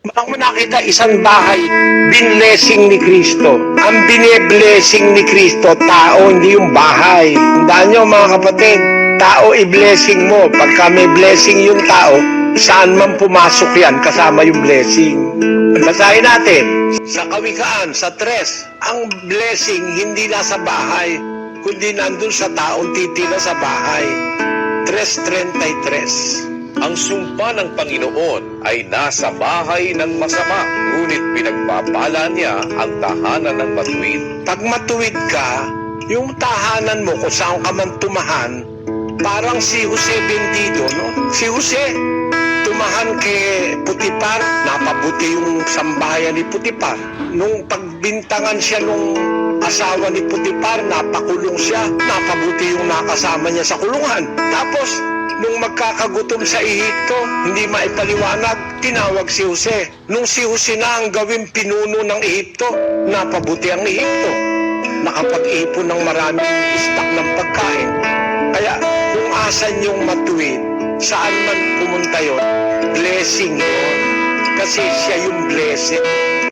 Ako nakita isang bahay, binlessing ni Kristo. Ang bine-blessing ni Kristo, tao, hindi yung bahay. Tandaan nyo mga kapatid, tao i-blessing mo. Pagka may blessing yung tao, saan man pumasok yan, kasama yung blessing. Basahin natin. Sa kawikaan, sa tres, ang blessing hindi nasa bahay, kundi nandun sa taong titira sa bahay. 3.33 Ang sumpa ng Panginoon ay nasa bahay ng masama, ngunit pinagpapala niya ang tahanan ng matuwid. pag matuwid ka, yung tahanan mo kung saan ka man tumahan, parang si Jose Bendido, no? Si Jose, tumahan kay Putipar, napabuti yung sambahayan ni Putipar. Nung pagbintangan siya nung asawa ni Putipar, napakulong siya, napabuti yung nakasama niya sa kulungan. Tapos, nung magkakagutom sa Ehipto, hindi maipaliwanag, tinawag si Jose. Nung si Jose na ang gawing pinuno ng Ehipto, napabuti ang Ehipto. Nakapag-ipon ng maraming stock ng pagkain. Kaya kung asan yung matuwid, saan man pumunta yon, blessing yon. Kasi siya yung blessing.